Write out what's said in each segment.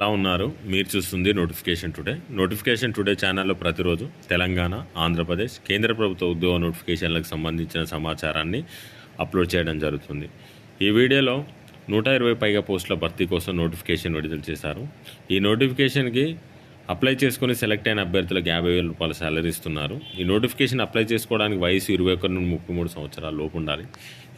ఎలా ఉన్నారు? మీరు చూస్తుంది నోటిఫికేషన్ టుడే. నోటిఫికేషన్ టుడే ఛానల్లో ప్రతిరోజు తెలంగాణ ఆంధ్రప్రదేశ్ కేంద్ర ప్రభుత్వ ఉద్యోగ నోటిఫికేషన్లకు సంబంధించిన సమాచారాన్ని అప్లోడ్ చేయడం జరుగుతుంది. ఈ వీడియోలో నూట ఇరవై పైగా పోస్టుల భర్తీ కోసం నోటిఫికేషన్ విడుదల చేశారు. ఈ నోటిఫికేషన్కి అప్లై చేసుకుని సెలెక్ట్ అయిన అభ్యర్థులకు యాభై వేల రూపాయల శాలరీ ఇస్తున్నారు. ఈ నోటిఫికేషన్ అప్లై చేసుకోవడానికి వయసు ఇరవై ఒకటి నుండి ముప్పై మూడు సంవత్సరాల లోపు ఉండాలి.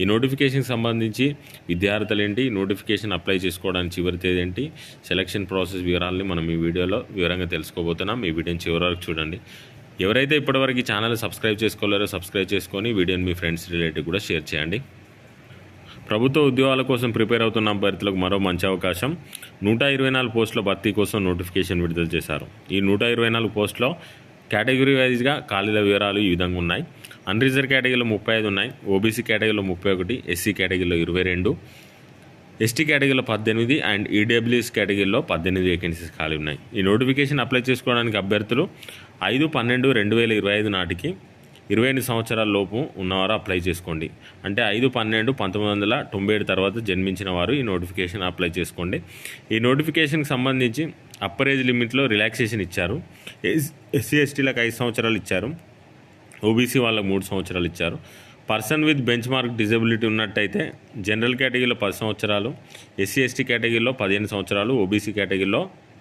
ఈ నోటిఫికేషన్కి సంబంధించి విద్యార్థులు ఏంటి నోటిఫికేషన్ అప్లై చేసుకోవడానికి చివరి తేదీ ఏంటి సెలక్షన్ ప్రాసెస్ వివరాలని మనం ఈ వీడియోలో వివరంగా తెలుసుకోబోతున్నాం. ఈ వీడియోని చివరి వరకు చూడండి. ఎవరైతే ఇప్పటివరకు ఈ ఛానల్ సబ్స్క్రైబ్ చేసుకోలేరో సబ్స్క్రైబ్ చేసుకొని వీడియోని మీ ఫ్రెండ్స్ రిలేటివ్ కూడా షేర్ చేయండి. ప్రభుత్వ ఉద్యోగాల కోసం ప్రిపేర్ అవుతున్న అభ్యర్థులకు మరో మంచి అవకాశం. నూట ఇరవై నాలుగు పోస్టుల భర్తీ కోసం నోటిఫికేషన్ విడుదల చేశారు. ఈ నూట ఇరవై నాలుగు పోస్టులో కేటగిరీ వైజ్గా ఖాళీల వివరాలు ఈ విధంగా ఉన్నాయి. అన్రిజర్వ్ కేటగిరీలో ముప్పై ఐదు ఉన్నాయి. ఓబీసీ కేటగిరీలో ముప్పై ఒకటి ఎస్సీ కేటగిరీలో ఇరవై రెండు ఎస్టీ కేటగిరీలో పద్దెనిమిది అండ్ ఈడబ్ల్యూఎస్ కేటగిరీలో పద్దెనిమిది వేకెన్సీస్ ఖాళీ ఉన్నాయి. ఈ నోటిఫికేషన్ అప్లై చేసుకోవడానికి అభ్యర్థులు ఐదు పన్నెండు రెండు వేల ఇరవై ఐదు నాటికి ఇరవై ఎనిమిది సంవత్సరాల లోపు ఉన్నవారు అప్లై చేసుకోండి. అంటే ఐదు పన్నెండు పంతొమ్మిది వందల తొంభై ఏడు తర్వాత జన్మించిన వారు ఈ నోటిఫికేషన్ అప్లై చేసుకోండి. ఈ నోటిఫికేషన్కి సంబంధించి అప్పర్ ఏజ్ లిమిట్లో రిలాక్సేషన్ ఇచ్చారు. ఎస్సీ ఎస్టీలకు ఐదు సంవత్సరాలు ఇచ్చారు. ఓబీసీ వాళ్ళకు మూడు సంవత్సరాలు ఇచ్చారు. Person with benchmark disability ఉన్నట్టయితే జనరల్ కేటగిరీలో పది సంవత్సరాలు ఎస్సీ ఎస్టీ కేటగిరీలో పదిహేను సంవత్సరాలు ఓబీసీ కేటగిరీలో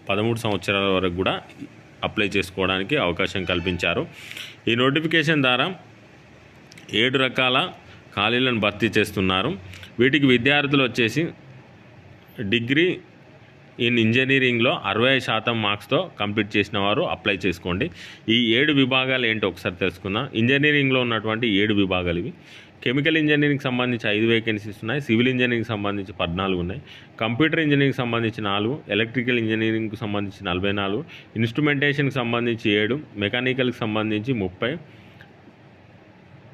పదమూడు సంవత్సరాల వరకు కూడా అప్లై చేసుకోవడానికి అవకాశం కల్పించారు. ఈ నోటిఫికేషన్ ద్వారా ఏడు రకాల ఖాళీలను భర్తీ చేస్తున్నారు. వీటికి విద్యార్థులు వచ్చేసి డిగ్రీ ఇన్ ఇంజనీరింగ్లో అరవై శాతం మార్క్స్తో కంప్లీట్ చేసిన వారు అప్లై చేసుకోండి. ఈ ఏడు విభాగాలు ఏంటో ఒకసారి తెలుసుకుందాం. ఇంజనీరింగ్లో ఉన్నటువంటి ఏడు విభాగాలు ఇవి. కెమికల్ ఇంజనీరింగ్ సంబంధించి ఐదు వేకెన్సీస్ ఉన్నాయి. సివిల్ ఇంజనీరింగ్ సంబంధించి పద్నాలుగు ఉన్నాయి. కంప్యూటర్ ఇంజనీరింగ్ సంబంధించి నాలుగు ఎలక్ట్రికల్ ఇంజనీరింగ్కి సంబంధించి నలభై నాలుగు ఇన్స్ట్రుమెంటేషన్కి సంబంధించి ఏడు మెకానికల్కి సంబంధించి ముప్పై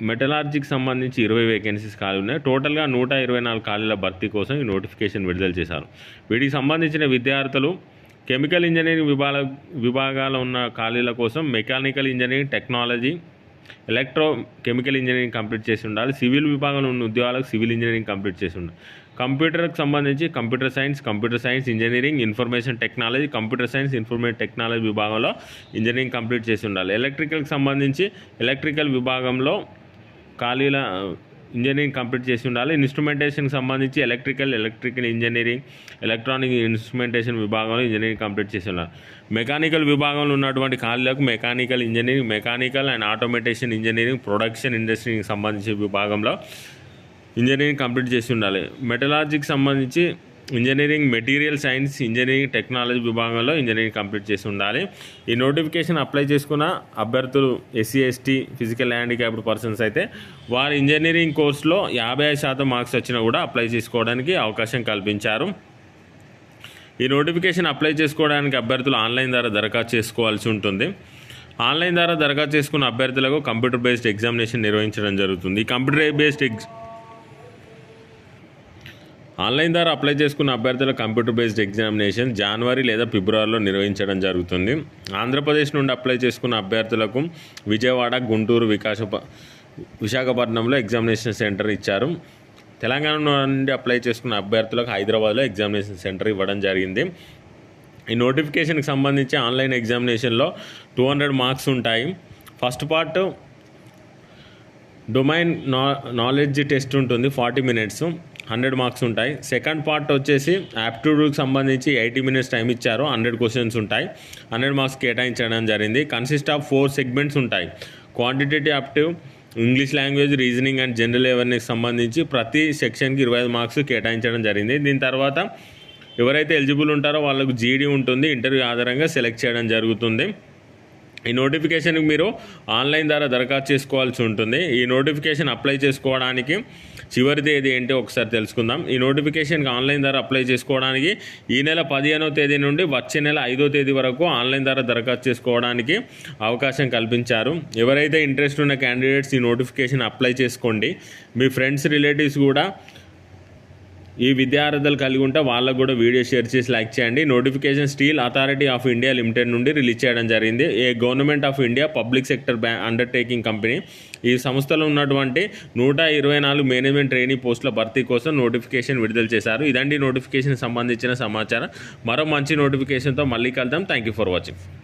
మెటలార్జీకి సంబంధించి ఇరవై వేకెన్సీస్ ఖాళీ ఉన్నాయి. టోటల్గా నూట ఇరవై నాలుగు ఖాళీల భర్తీ కోసం ఈ నోటిఫికేషన్ విడుదల చేశారు. వీటికి సంబంధించిన విద్యార్థులు కెమికల్ ఇంజనీరింగ్ విభాగ విభాగాలు ఉన్న ఖాళీల కోసం mechanical engineering technology electro chemical engineering complete చేసి ఉండాలి. సివిల్ విభాగంలో ఉన్న ఉద్యోగాలకు సివిల్ ఇంజనీరింగ్ కంప్లీట్ చేసి ఉండాలి. కంప్యూటర్కి సంబంధించి computer science computer science engineering information technology computer science information technology విభాగంలో ఇంజనీరింగ్ కంప్లీట్ చేసి ఉండాలి. ఎలక్ట్రికల్కి సంబంధించి ఎలక్ట్రికల్ విభాగంలో ఖాళీల ఇంజనీరింగ్ కంప్లీట్ చేసి ఉండాలి. ఇన్స్ట్రుమెంటేషన్కి సంబంధించి electrical electrical engineering electronic instrumentation విభాగంలో ఇంజనీరింగ్ కంప్లీట్ చేసి ఉండాలి. మెకానికల్ విభాగంలో ఉన్నటువంటి ఖాళీలకు mechanical engineering mechanical and automation engineering production ఇండస్ట్రీకి సంబంధించి విభాగంలో ఇంజనీరింగ్ కంప్లీట్ చేసి ఉండాలి. మెటలాజీకి సంబంధించి engineering material science engineering technology విభాగంలో ఇంజనీరింగ్ కంప్లీట్ చేసి ఉండాలి. ఈ నోటిఫికేషన్ అప్లై చేసుకున్న అభ్యర్థులు SC ST physical handicapped persons అయితే వారి ఇంజనీరింగ్ కోర్సులో యాభై ఐదు శాతం మార్క్స్ వచ్చినా కూడా అప్లై చేసుకోవడానికి అవకాశం కల్పించారు. ఈ నోటిఫికేషన్ అప్లై చేసుకోవడానికి అభ్యర్థులు ఆన్లైన్ ద్వారా దరఖాస్తు చేసుకోవాల్సి ఉంటుంది. ఆన్లైన్ ద్వారా దరఖాస్తు చేసుకున్న అభ్యర్థులకు కంప్యూటర్ బేస్డ్ ఎగ్జామినేషన్ నిర్వహించడం జరుగుతుంది. ఈ కంప్యూటర్ బేస్డ్ ఎగ్జామ్ ఆన్లైన్ ద్వారా అప్లై చేసుకున్న అభ్యర్థుల కంప్యూటర్ బేస్డ్ ఎగ్జామినేషన్ జనవరి లేదా ఫిబ్రవరిలో నిర్వహించడం జరుగుతుంది. ఆంధ్రప్రదేశ్ నుండి అప్లై చేసుకున్న అభ్యర్థులకు విజయవాడ గుంటూరు వికాసప విశాఖపట్నంలో ఎగ్జామినేషన్ సెంటర్ ఇచ్చారు. తెలంగాణ నుండి అప్లై చేసుకున్న అభ్యర్థులకు హైదరాబాద్లో ఎగ్జామినేషన్ సెంటర్ ఇవ్వడం జరిగింది. ఈ నోటిఫికేషన్కి సంబంధించి ఆన్లైన్ ఎగ్జామినేషన్లో టూ హండ్రెడ్ మార్క్స్ ఉంటాయి. ఫస్ట్ పార్ట్ డొమైన్ నా నాలెడ్జ్ టెస్ట్ ఉంటుంది ఫార్టీ మినిట్స్. హండ్రెడ్ మార్క్స్ ఉంటాయి. సెకండ్ పార్ట్ వచ్చేసి యాప్టిట్యూడ్కి సంబంధించి ఎయిటీ మినిట్స్ టైం ఇచ్చారు. హండ్రెడ్ క్వశ్చన్స్ ఉంటాయి. హండ్రెడ్ మార్క్స్ కేటాయించడం జరిగింది. కన్సిస్ట్ ఆఫ్ ఫోర్ సెగ్మెంట్స్ ఉంటాయి. Quantitative aptitude English language reasoning and general awareness సంబంధించి ప్రతి సెక్షన్కి ఇరవై ఐదు మార్క్స్ కేటాయించడం జరిగింది. దీని తర్వాత ఎవరైతే ఎలిజిబుల్ ఉంటారో వాళ్ళకు జీడీ ఉంటుంది. ఇంటర్వ్యూ ఆధారంగా సెలెక్ట్ చేయడం జరుగుతుంది. ఈ నోటిఫికేషన్కి మీరు ఆన్లైన్ ద్వారా దరఖాస్తు చేసుకోవాల్సి ఉంటుంది. ఈ నోటిఫికేషన్ అప్లై చేసుకోవడానికి చివరి తేదీ ఏంటో ఒకసారి తెలుసుకుందాం. ఈ నోటిఫికేషన్కి ఆన్లైన్ ద్వారా అప్లై చేసుకోవడానికి ఈ నెల పదిహేనవ తేదీ నుండి వచ్చే నెల ఐదో తేదీ వరకు ఆన్లైన్ ద్వారా దరఖాస్తు చేసుకోవడానికి అవకాశం కల్పించారు. ఎవరైతే ఇంట్రెస్ట్ ఉన్న క్యాండిడేట్స్ ఈ నోటిఫికేషన్ అప్లై చేసుకోండి. మీ ఫ్రెండ్స్ రిలేటివ్స్ కూడా ఈ విద్యార్థులు కలిగి ఉంటే వాళ్ళకు కూడా వీడియో షేర్ చేసి లైక్ చేయండి. Notification steel authority of India limited నుండి రిలీజ్ చేయడం జరిగింది. A government of India public sector బ్యా అండర్టేకింగ్ కంపెనీ ఈ సంస్థలో ఉన్నటువంటి నూట ఇరవై నాలుగు మేనేజ్మెంట్ ట్రైనింగ్ పోస్టుల భర్తీ కోసం నోటిఫికేషన్ విడుదల చేశారు. ఇదండి నోటిఫికేషన్ సంబంధించిన సమాచారం. మరో మంచి నోటిఫికేషన్తో మళ్ళీ కలుద్దాం. Thank you for watching